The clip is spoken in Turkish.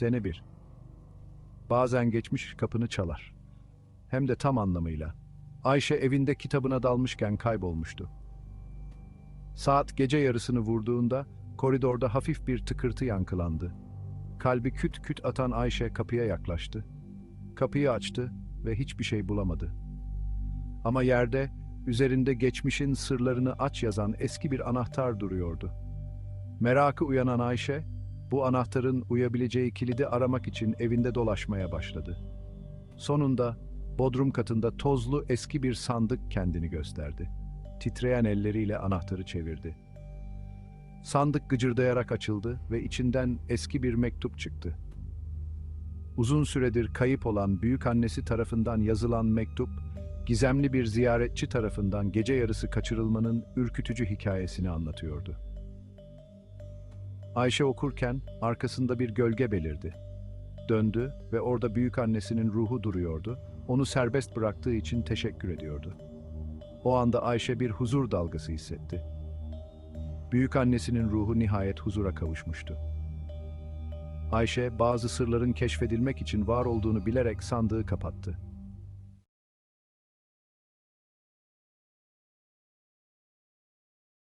Sene 1. Bazen geçmiş kapını çalar. Hem de tam anlamıyla. Ayşe evinde kitabına dalmışken kaybolmuştu. Saat gece yarısını vurduğunda koridorda hafif bir tıkırtı yankılandı. Kalbi küt küt atan Ayşe kapıya yaklaştı. Kapıyı açtı ve hiçbir şey bulamadı. Ama yerde, üzerinde geçmişin sırlarını aç yazan eski bir anahtar duruyordu. Merakı uyanan Ayşe, bu anahtarın uyabileceği kilidi aramak için evinde dolaşmaya başladı. Sonunda bodrum katında tozlu eski bir sandık kendini gösterdi. Titreyen elleriyle anahtarı çevirdi. Sandık gıcırdayarak açıldı ve içinden eski bir mektup çıktı. Uzun süredir kayıp olan büyük annesi tarafından yazılan mektup, gizemli bir ziyaretçi tarafından gece yarısı kaçırılmanın ürkütücü hikayesini anlatıyordu. Ayşe okurken arkasında bir gölge belirdi. Döndü ve orada büyük annesinin ruhu duruyordu. Onu serbest bıraktığı için teşekkür ediyordu. O anda Ayşe bir huzur dalgası hissetti. Büyük annesinin ruhu nihayet huzura kavuşmuştu. Ayşe bazı sırların keşfedilmek için var olduğunu bilerek sandığı kapattı.